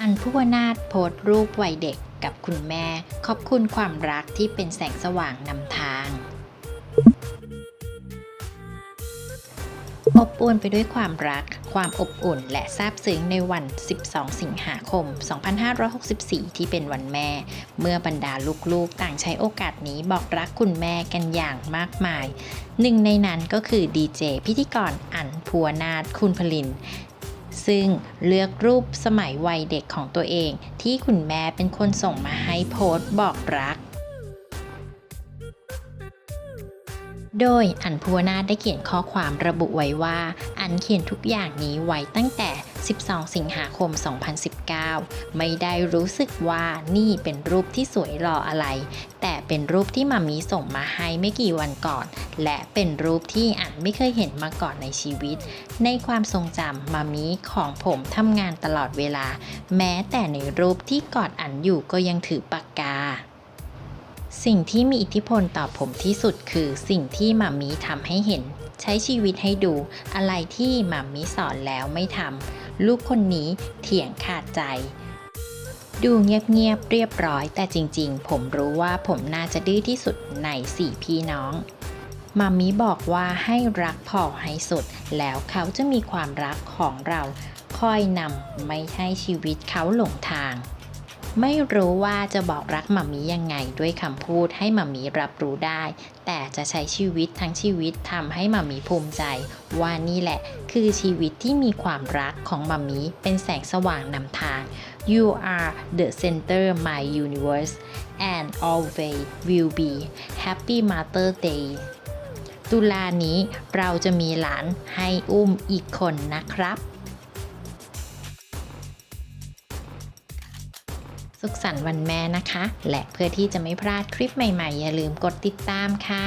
อันพุวนาถโพสต์รูปวัยเด็กกับคุณแม่ ขอบคุณความรักที่เป็นแสงสว่างนำทางอบอวลไปด้วยความรัก ความอบอุ่น และซาบซึ้งในวัน 12 สิงหาคม 2564 ที่เป็นวันแม่ เมื่อบรรดาลูกๆ ต่างใช้โอกาสนี้บอกรักคุณแม่กันอย่างมากมาย หนึ่งในนั้นก็คือดีเจพิธีกรอันพัวนาถคุณพลิน ซึ่งเลือกรูปสมัยวัยเด็กของตัวเอง ที่คุณแม่เป็นคนส่งมาให้โพสต์บอกรัก โดยอันพัวนาได้เขียนข้อความระบุไว้ว่า อันเขียนทุกอย่างนี้ไว้ตั้งแต่ 12 สิงหาคม 2019 ไม่ได้รู้สึกว่านี่เป็นรูปที่สวยหล่ออะไร แต่ เป็นรูปที่มามีส่งมาให้ไม่กี่วันก่อน และเป็นรูปที่อันไม่เคยเห็นมาก่อนในชีวิต ในความทรงจำมามีของผมทำงานตลอดเวลา แม้แต่ในรูปที่กอดอันอยู่ก็ยังถือปากกาสิ่งที่มีอิทธิพลต่อผมที่สุดคือสิ่งที่มามีทำให้เห็น ใช้ชีวิตให้ดู อะไรที่มามีสอนแล้วไม่ทำลูกคนนี้เถียงขาดใจ ดูเงียบๆเรียบร้อย แต่จริงๆ ผมรู้ว่าผมน่าจะดื้อที่สุดในสี่พี่น้องมามีบอกว่าให้รักพ่อให้สุด แล้วเขาจะมีความรักของเราคอยนำไม่ให้ชีวิตเขาหลงทาง ไม่รู้ว่าจะบอกรักหมามียังไงด้วยคำพูดให้หมามีรับรู้ได้ แต่จะใช้ชีวิตทั้งชีวิตทำให้หมามีภูมิใจ ว่านี่แหละ คือชีวิตที่มีความรักของหมามีเป็นแสงสว่างนำทาง You are the center my universe and always will be Happy Mother Day ตุลานี้เราจะมีหลานให้อุ้มอีกคนนะครับ สุขสันต์วันแม่นะคะ และเพื่อที่จะไม่พลาดคลิปใหม่ๆ อย่าลืมกดติดตามค่ะ